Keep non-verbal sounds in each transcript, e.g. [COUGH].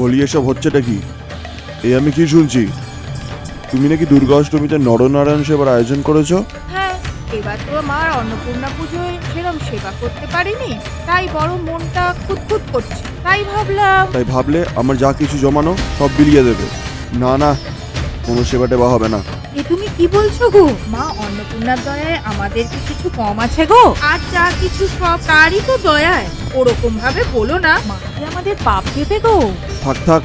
বলি, এসব হচ্ছেটা কি? এই আমি কি শুনছি? তুমি নাকি দুর্গা অষ্টমীতে নরনারায়ণ সেবার আয়োজন করেছ? হ্যাঁ এবার তো মার অন্নপূর্ণা পুজোয় সেরম সেবা করতে পারিনি তাই বড় মনটা খুঁতখুত করছে। তাই ভাবলাম তাই ভাবলে আমার যা কিছু জমানো সব বিলিয়ে দেবে। না না কোনো সেবা টেবা হবে না। এ তুমি কি বলছো গো? মা অন্নপূর্ণার দয়ায় আমাদের কি কিছু কম আছে গো? আর যা কিছু সব তারই তো দয়ায়। ওরকম ভাবে বলো না মা কি আমাদের পাপ দেবে গো? থাক থাক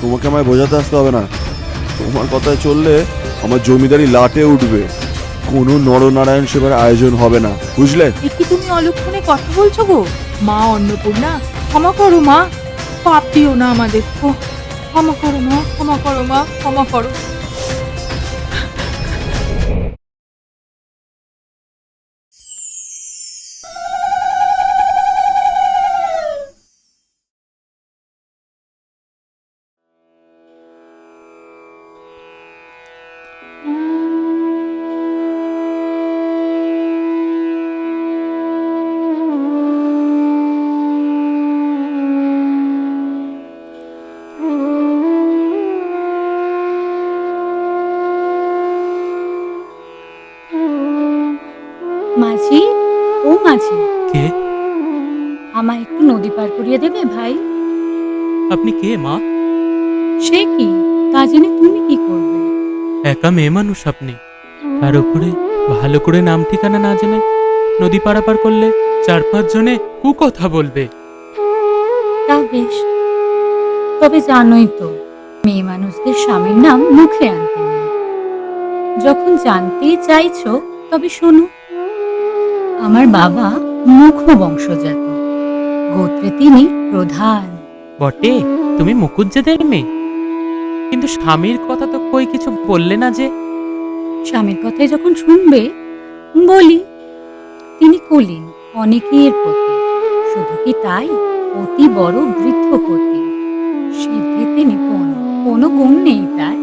তোমাকে আমায় বোঝাতে আসতে হবে না। তোমার কথায় চললে আমার জমিদারি লাটে উঠবে। কোনো নরনারায়ণ সেবার আয়োজন হবে না, বুঝলে? কি তুমি অলক্ষণে কথা বলছো গো? মা, অন্নপূর্ণা, ক্ষমা করো মা। পাপ দিও না আমাদের। ক্ষমা করো মা, ক্ষমা করো মা, ক্ষমা করো। ভাই আপনি কে মা? সে কি? তা জেনে তুমি কি করবে? একা মেয়ে মানুষ আপনি। তার উপরে ভালো করে নাম ঠিকানা না জেনে নদী পারাপার করলে চার পাঁচ জনে কু কথা বলবে। তা বেশ। তবে জানোই তো মেয়ে মানুষদের স্বামীর নাম মুখে আনতে নেই। যখন জানতেই চাইছো তবে শোনো। আমার বাবা মুখ বংশজাত গোত্রে তিনি প্রধান। বটে তুমি মুকুজ্জেদের মেয়ে। কিন্তু স্বামীর কথা তো কই কিছু বললে না যে? স্বামীর কথাই যখন শুনবে বলি তিনি কলিন অনেকেই এর প্রতি শুধু কি তাই? অতি বড় বৃদ্ধপতি সিদ্ধিতে নিপুণ কোনো? গুণ নেই তার।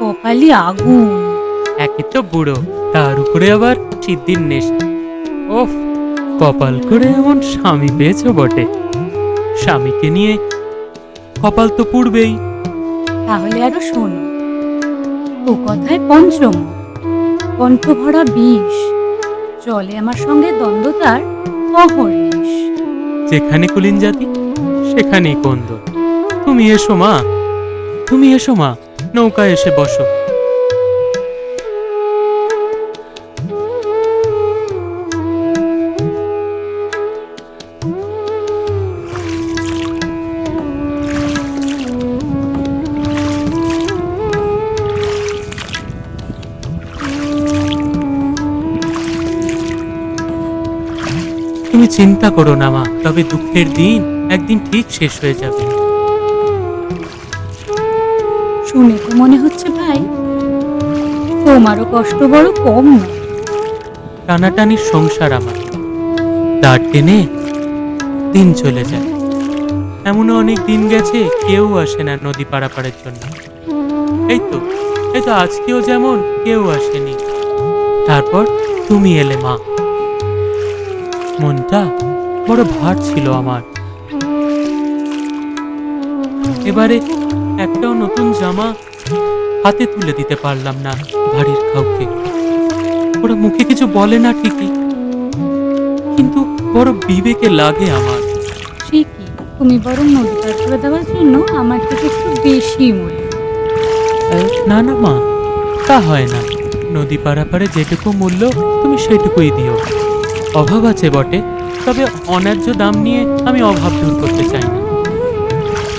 কপালি আগুন। একে তো বুড়ো তার উপরে আবার সিদ্ধির নেশা। ওফ কপাল করে এমন স্বামী পেয়েছ বটে। স্বামীকে নিয়ে কপাল তো পুড়বেই। তাহলে আরও শোনো। ও কথায় পঞ্চম। কণ্ঠ ভরা বিষ। চলে আমার সঙ্গে দ্বন্দ্ব তার অহর্নিশ যেখানে কুলিন জাতি সেখানেই কন্দর তুমি এসো মা তুমি এসো মা নৌকায় এসে বসো। চিন্তা করো না মা। তবে দুঃখের দিন একদিন ঠিক শেষ হয়ে যাবে। শুনে তো মনে হচ্ছে ভাই তোমারও কষ্ট বড় কম নয় টানাটানির সংসার আমার। তার টেনে দিন চলে যায়। এমনও অনেক দিন গেছে কেউ আসে না নদী পারাপারের জন্য। এই তো এই তো আজকেও যেমন কেউ আসেনি। তারপর তুমি এলে মা। মনটা বড় ভার ছিল আমার। এবারে একটাও নতুন জামা হাতে তুলে দিতে পারলাম না বাড়ির কাউকে। ওরা মুখে কিছু বলে না ঠিকই কিন্তু বড় বিবেকে লাগে আমার। সে কি তুমি বরং নদী পার করে দেওয়ার জন্য আমার থেকে একটু বেশি মূল্য না না মা তা হয় না। নদী পারাপারে যেটুকু মূল্য তুমি সেটুকুই দিও। অভাব আছে বটে, তবে অন্যায্য দাম নিয়ে আমি অভাব দূর করতে চাই না।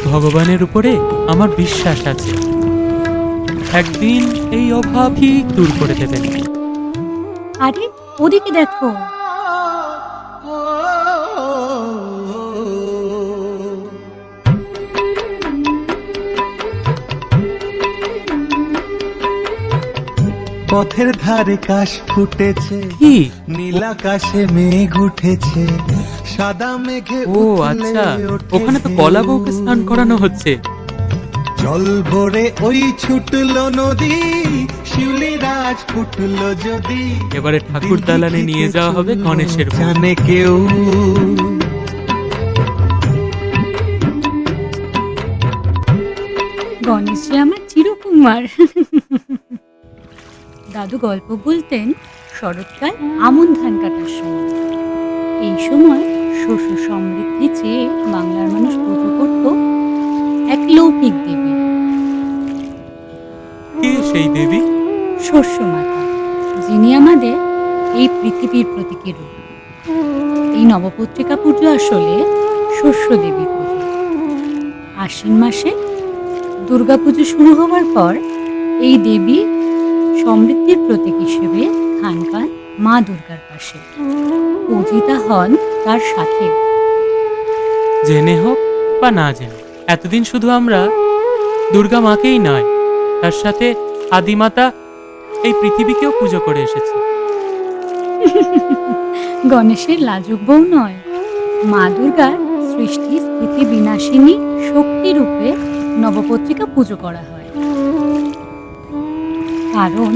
ভগবানের উপরে আমার বিশ্বাস আছে। একদিন এই অভাবই দূর করে দেবেন আরে, ওদিকে দেখো। পথের ধারে কাশ ফুটেছে। কি? নীল আকাশে মেঘ উঠেছে। সাদা মেঘে ও আচ্ছা। ওখানে তো কলা বউকে স্নান করানো হচ্ছে। জল ভরে ওই ছুটলো নদী শিউলি রাজ ফুটলো যদি। এবারে ঠাকুর দালানে নিয়ে যাওয়া হবে গণেশের। জানে কেউ। গণেশ আমার চিরকুমার। দাদু গল্প বলতেন শরৎকাল আমন ধান কাটার সময়। এই সময় শস্য সমৃদ্ধি চেয়ে বাংলার মানুষ পুজো করত এক লৌকিক দেবী। কে সেই দেবী? শস্য মাতা যিনি আমাদের এই পৃথিবীর প্রতীকের রূপ। এই নবপত্রিকা পুজো আসলে শস্য দেবী পুজো। আশ্বিন মাসে দুর্গাপুজো শুরু হওয়ার পর এই দেবী সমৃদ্ধির প্রতীক হিসেবে ধান পান মা দুর্গার পাশে। পূজিতা হন তার সাথে। জেনে হোক বা না জেনে এতদিন শুধু আমরা দুর্গা মাকেই নয় তার সাথে আদিমাতা এই পৃথিবীকেও পুজো করে এসেছি। [LAUGHS] গণেশের লাজুক বউ নয় মা দুর্গার সৃষ্টি স্থিতি বিনাশিনী শক্তি রূপে নবপত্রিকা পুজো করা হয়। কারণ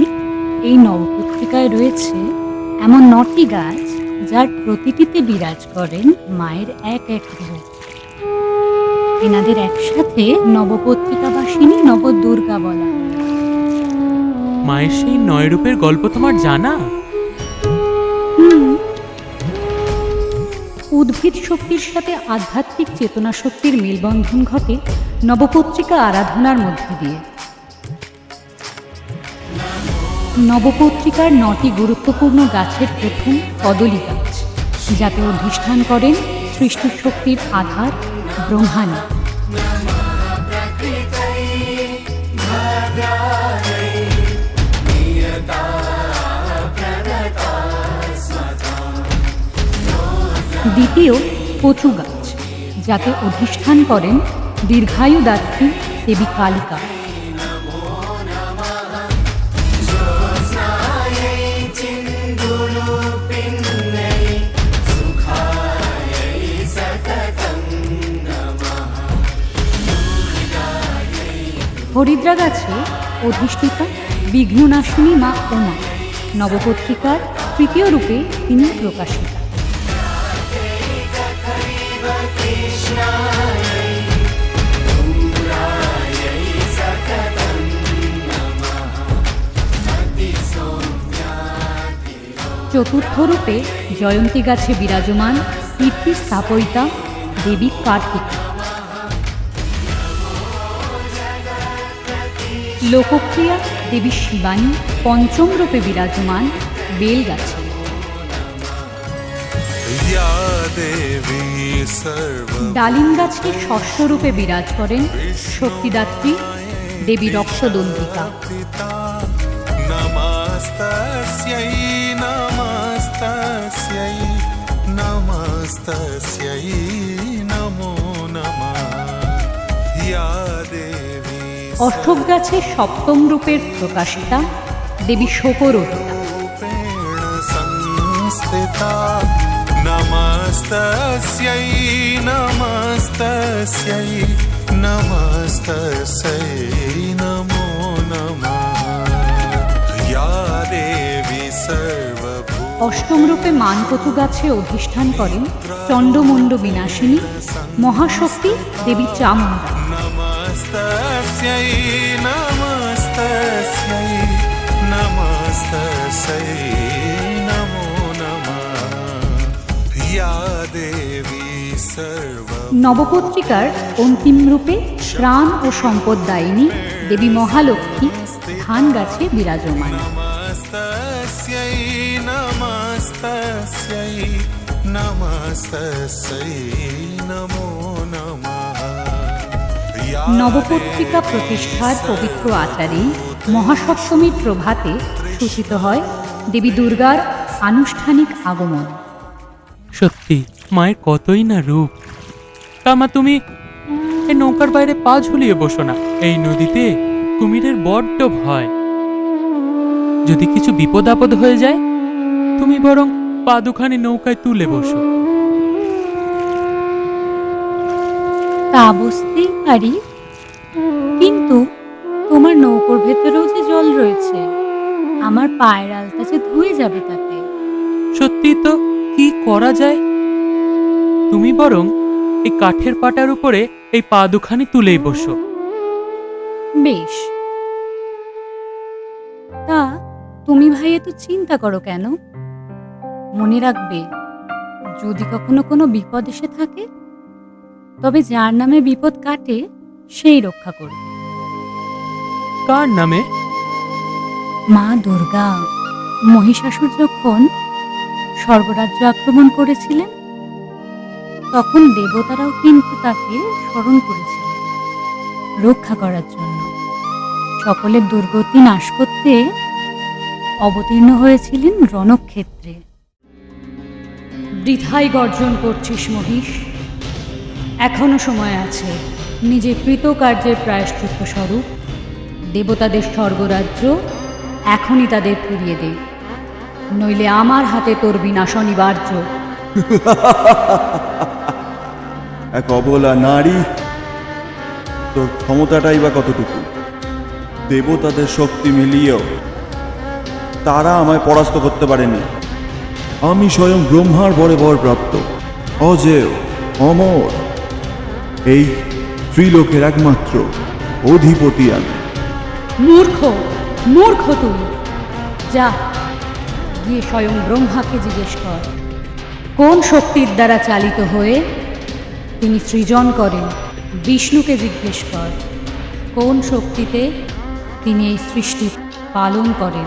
এই নবপত্রিকায় রয়েছে এমন নটি গাছ যার প্রতিটিতে বিরাজ করেন মায়ের এক এক রূপ। এনাদের একসাথে নবপত্রিকাবাসিনী নবদুর্গা বলা মায়ের সেই নয় রূপের গল্প তোমার জানা। উদ্ভিদ শক্তির সাথে আধ্যাত্মিক চেতনা শক্তির মেলবন্ধন ঘটে নবপত্রিকা আরাধনার মধ্যে দিয়ে। নবপত্রিকার নটি গুরুত্বপূর্ণ গাছের প্রথম কদলী গাছ, যাতে অধিষ্ঠান করেন সৃষ্টি শক্তির আধার ব্রহ্মাণ্ড দ্বিতীয় কচু গাছ, যাতে অধিষ্ঠান করেন দীর্ঘায়ুদাত্রী দেবী কালিকা। হরিদ্রা গাছে অধিষ্ঠিতা বিঘ্ননাশিনী মা উমা। নবপত্রিকার তৃতীয় রূপে তিনি প্রকাশিতা। চতুর্থ রূপে জয়ন্তী গাছে বিরাজমান কীর্তি স্থাপয়িতা দেবী কার্তিকা। লোকপ্রিয়া দেবী শিবানী পঞ্চম রূপে বিরাজমান বেলগাছে। ডালিম গাছকে ষষ্ঠ রূপে বিরাজ করেন শক্তিদাত্রী দেবী রক্তদন্তিকা নমো নমা। দেবী অশোক গাছে সপ্তম রূপের প্রকাশিতা দেবী শোকরহিতা। নমো অষ্টম রূপে মানকতু গাছে অধিষ্ঠান করেন চণ্ডমুণ্ড বিনাশিনী মহাশক্তি দেবী চামুণ্ডা। नमस्तस्यै नमस्तस्यै नमस्तस्यै नमो नमः या देवी सर्व নবপত্রিকার অন্তিম রূপে প্রাণ ও সম্পদদায়িনী দেবী মহালক্ষ্মী ধান গাছে বিরাজমান नमस्तस्यै नमस्तस्यै नमस्तस्यै नमो नमः या নবপত্রিকা প্রতিষ্ঠার পবিত্র আচারেই মহাসপ্তমীর প্রভাতে সূচিত হয় দেবী দুর্গার আনুষ্ঠানিক আগমন। সত্যি, মায়ের কতই না রূপ। তা তুমি এই নৌকার বাইরে পা ঝুলিয়ে বসো না। এই নদীতে কুমিরের বড্ড ভয়। যদি কিছু বিপদ আপদ হয়ে যায়, তুমি বরং পা দুখানি নৌকায় তুলে বসো। তা বুঝতেই পারি। কিন্তু তোমার নৌকোর ভেতরেও যে জল রয়েছে আমার পায়ের আলতা যে ধুয়ে যাবে তাতে। সত্যি তো কি করা যায়? তুমি বরং এই কাঠের পাটার উপরে এই পা দুখানি তুলেই বসো। বেশ। তা তুমি ভাই এত চিন্তা করো কেন? মনে রাখবে যদি কখনো কোনো বিপদ এসে থাকে তবে যার নামে বিপদ কাটে সেই রক্ষা করবে। কার নামে? মা দুর্গা মহিষাসুর যখন স্বর্গরাজ্য আক্রমণ করেছিলেন তখন দেবতারাও কিন্তু তাকে স্মরণ করেছিলেন রক্ষা করার জন্য। সকলের দুর্গতি নাশ করতে অবতীর্ণ হয়েছিলেন রণক্ষেত্রে। বৃথাই গর্জন করছিস মহিষ। এখনও সময় আছে। নিজের কৃতকার্যের প্রায়শ্চিত্ত স্বরূপ, দেবতাদের স্বর্গরাজ্য এখনই তাদের ফিরিয়ে দে। নইলে আমার হাতে তোর বিনাশ অনিবার্য। [LAUGHS] এক অবলা নারী, তোর ক্ষমতাটাই বা কতটুকু? দেবতাদের শক্তি মিলিয়েও তারা আমায় পরাস্ত করতে পারেনি। আমি স্বয়ং ব্রহ্মার বরে বর প্রাপ্ত অজেয়, অমর। এই ত্রিলোকের একমাত্র অধিপতি আমি। মূর্খ মূর্খ তুই। যা, গিয়ে স্বয়ং ব্রহ্মাকে জিজ্ঞেস কর। কোন শক্তির দ্বারা চালিত হয়ে তিনি সৃজন করেন? বিষ্ণুকে জিজ্ঞেস কর। কোন শক্তিতে তিনি এই সৃষ্টি পালন করেন?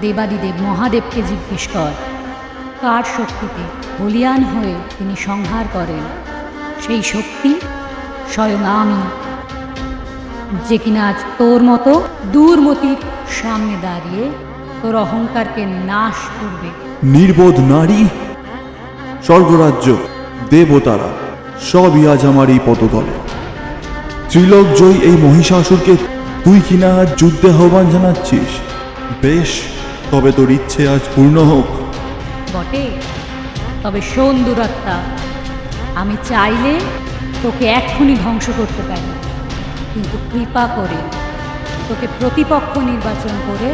দেবাদিদেব মহাদেবকে জিজ্ঞেস কর। কার শক্তিতে বলিয়ান হয়ে তিনি সংহার করেন? সেই শক্তি স্বয়ং আমি যে কিনা আজ তোর মতো দূরমতির সামনে দাঁড়িয়ে তোর অহংকারকে নাশ করবে। নির্বোধ নারী স্বর্গরাজ্য দেবতারা সবই আজ আমার এই পদতলে ত্রিলোক জয়ী এই মহিষাসুরকে তুই কিনা আজ যুদ্ধে আহ্বান জানাচ্ছিস? বেশ তবে তোর ইচ্ছে আজ পূর্ণ হোক। বটে তবে শোন দুরাত্মা আমি চাইলে তোকে এক্ষুনি ধ্বংস করতে পারি। কিন্তু কৃপা করে তোকে প্রতিপক্ষ নির্বাচন করে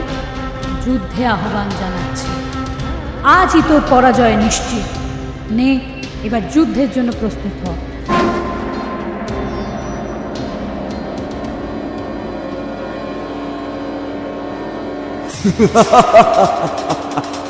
যুদ্ধে আহ্বান জানাচ্ছি। আজই তোর পরাজয় নিশ্চিত। নে, এবার যুদ্ধের জন্য প্রস্তুত হ। [LAUGHS]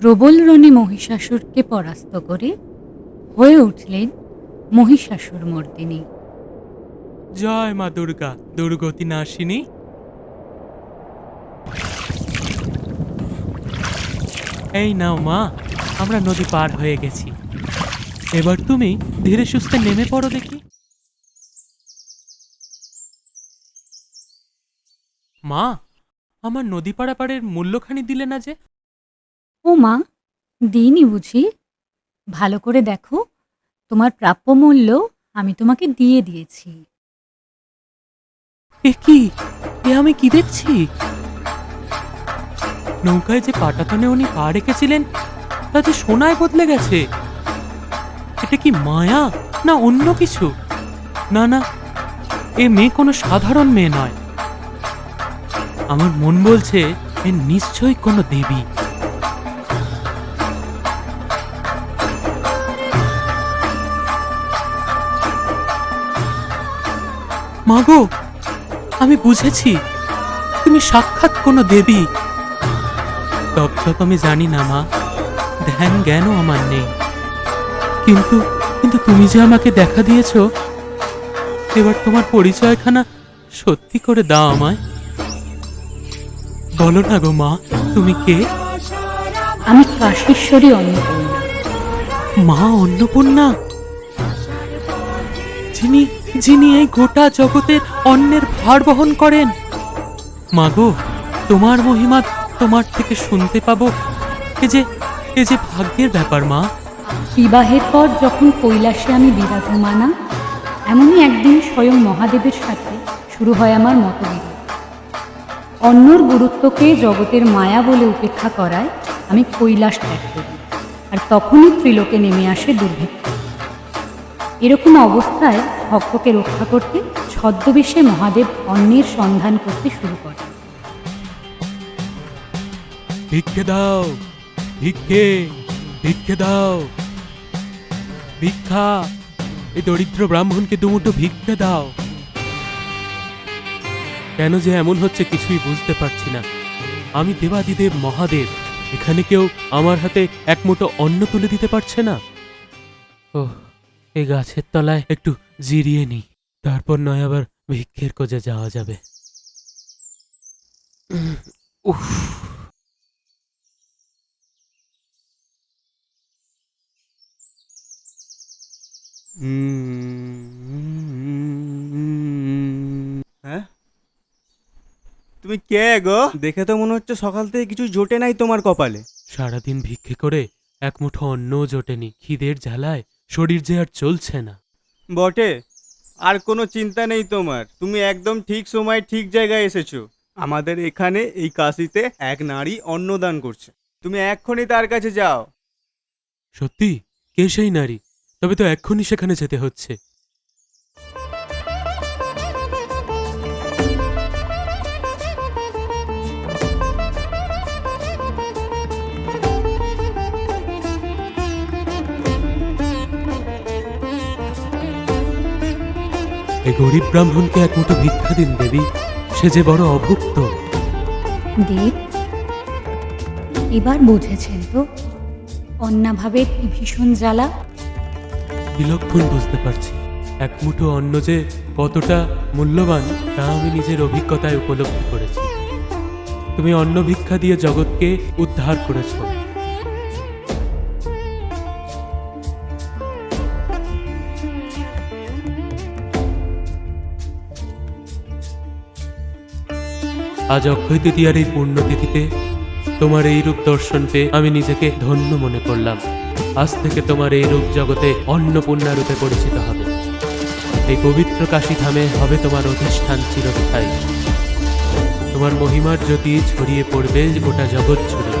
প্রবল রণে মহিষাসুরকে পরাস্ত করে হয়ে উঠলেন মহিষাসুর মর্দিনী। জয় মা দুর্গা, দুর্গতি নাশিনী। এই নাও মা, আমরা নদী পার হয়ে গেছি। এবার তুমি ধীরে সুস্থে নেমে পড়ো দেখি। মা, আমার নদী পাড়াপাড়ের মূল্যখানি দিলে না যে? ও মা, দিইনি বুঝি? ভালো করে দেখো, তোমার প্রাপ্য মূল্য আমি তোমাকে দিয়ে দিয়েছি। এ কি? এ আমি কি দেখছি? নৌকায় যে পাটাতনে উনি পা রেখেছিলেন, তা যে সোনায় বদলে গেছে। এটা কি মায়া না অন্য কিছু? না না, এ মেয়ে কোনো সাধারণ মেয়ে নয়। আমার মন বলছে, এ নিশ্চয়ই কোনো দেবী। মাগো আমি বুঝেছি তুমি সাক্ষাৎ কোনো দেবী। তব তপ আমি জানি না মা ধ্যান জ্ঞানও আমার নেই। কিন্তু কিন্তু তুমি যে আমাকে দেখা দিয়েছ এবার তোমার পরিচয়খানা সত্যি করে দাও আমায়। বলো না গো মা তুমি কে? আমি কাশেশ্বরী অন্নপূর্ণা। মা অন্নপূর্ণা? যিনি যিনি এই গোটা জগতের অন্যের ভার বহন করেন। মাগো, তোমার মহিমা তোমার থেকে শুনতে পাবো। এ যে এ যে ভাগ্যের ব্যাপার, মা। বিবাহের পর যখন কৈলাসে আমি বিরাজমানা, এমনই একদিন স্বয়ং মহাদেবের সাথে শুরু হয় আমার মতবিরোধ। অন্যর গুরুত্বকে জগতের মায়া বলে উপেক্ষা করায় আমি কৈলাস ত্যাগ করি, আর তখনই ত্রিলোকে নেমে আসে দুর্ভিক্ষ। এরকম অবস্থায় ভক্তকে রক্ষা করতে ছদ্মবেশে মহাদেব অন্যের সন্ধান করতে শুরু করে ভিক্ষে দাও ভিক্ষে ভিক্ষে দাও। ভিক্ষা এই দরিদ্র ব্রাহ্মণকে দুমুঠো ভিক্ষে দাও। কেন যে এমন হচ্ছে কিছুই বুঝতে পারছি না। আমি দেবাদিদেব মহাদেব এখানে কেউ আমার হাতে এক মুঠো অন্ন তুলে দিতে পারছে না? ও এই গাছের তলায় একটু জিরিয়ে নি। তারপর নয় আবার ভিক্ষের কোজে যাওয়া যাবে। উফ। হ্যাঁ? তুমি কে গো? দেখে তো মনে হচ্ছে সকাল থেকে কিছু জোটে নাই তোমার কপালে। সারাদিন ভিক্ষে করে এক মুঠো অন্নও জোটেনি। খিদের জ্বালায় শরীর যে আর চলছে না। বটে। আর কোনো চিন্তা নেই তোমার। তুমি একদম ঠিক সময় ঠিক জায়গায় এসেছ। আমাদের এখানে এই কাশিতে এক নারী অন্নদান করছে। তুমি এক্ষুনি তার কাছে যাও। সত্যি? কে সেই নারী? তবে তো এক্ষুনি সেখানে যেতে হচ্ছে। এই গরিব ব্রাহ্মণকে এক মুঠো ভিক্ষা দিন দেবী। সে যে বড় অভুক্ত। দেব এবার বুঝেছেন তো অন্নাভাবের কি ভীষণ জ্বালা? বিলক্ষণ বুঝতে পারছি। এক মুঠো অন্ন যে কতটা মূল্যবান তা আমি নিজের অভিজ্ঞতায় উপলব্ধি করেছি। তুমি অন্ন ভিক্ষা দিয়ে জগৎকে উদ্ধার করেছ। আজ অক্ষয় তৃতীয়ার এই পুণ্যতিথিতে তোমার এই রূপ দর্শন পেয়ে আমি নিজেকে ধন্য মনে করলাম। আজ থেকে তোমার এই রূপ জগতে অন্নপূর্ণা রূপে পরিচিত হবে। এই পবিত্র কাশী ধামে হবে তোমার অধিষ্ঠান চিরস্থায়ী। তোমার মহিমার জ্যোতি ছড়িয়ে পড়বে গোটা জগৎ জুড়ে।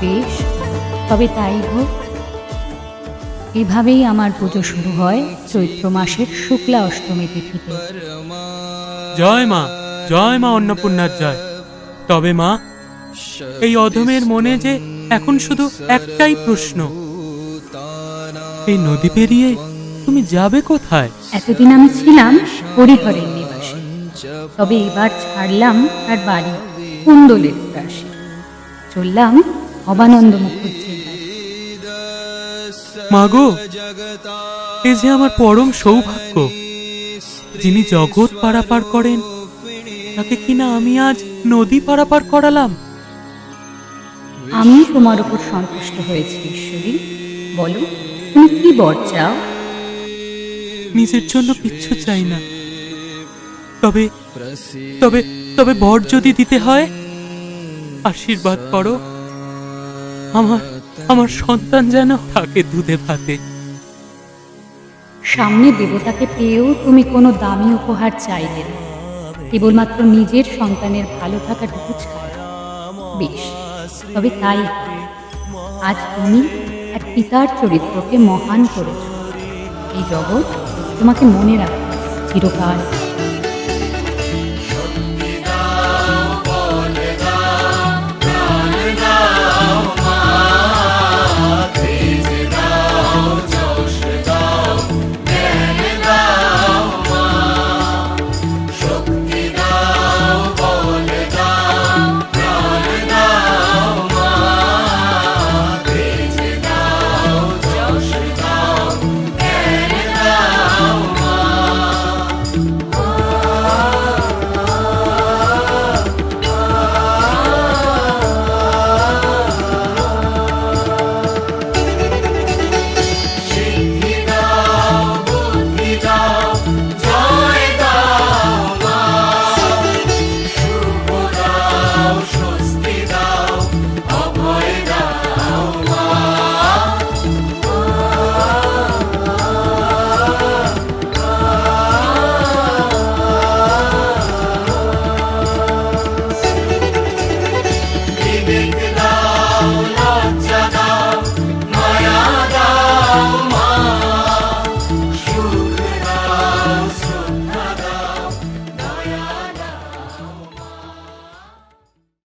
বেশ তবে তাই হোক। এভাবেই আমার পুজো শুরু হয় চৈত্র মাসের শুক্লা অষ্টমী তিথিতে। জয় মা। জয় মা অন্নপূর্ণার জয়। তবে মা এই অধমের মনে যে এখন শুধু একটাই প্রশ্ন এই নদী পেরিয়ে তুমি যাবে কোথায়? এতদিন আমি ছিলাম হরিহরের নিবাসে তবে এবার ছাড়লাম তার বাড়ি কুন্দলের গ্রাসে চললাম অবানন্দ মুখুজ্জির। মাগো এ যে আমার পরম সৌভাগ্য যিনি জগৎ পারাপার করেন তাকে কিনা আমি আজ নদী পারাপার করালাম? আমি তোমার উপর সন্তুষ্ট হয়েছি ঈশ্বরী। বলো তুমি কি বর চাও? নিজের জন্য কিচ্ছু চাই না। তবে তবে তবে বর যদি দিতে হয় আশীর্বাদ করো। আমার আমার সন্তান যেন থাকে দুধে ভাতে। সামনে দেবতাকে পেয়েও তুমি কোনো দামি উপহার চাইলে না। কেবলমাত্র নিজের সন্তানের ভালো থাকাটুকু বেশ, তবে তাই আজ তুমি এক পিতার চরিত্রকে মহান করেছ। এই জগৎ তোমাকে মনে রাখবে, চিরকাল।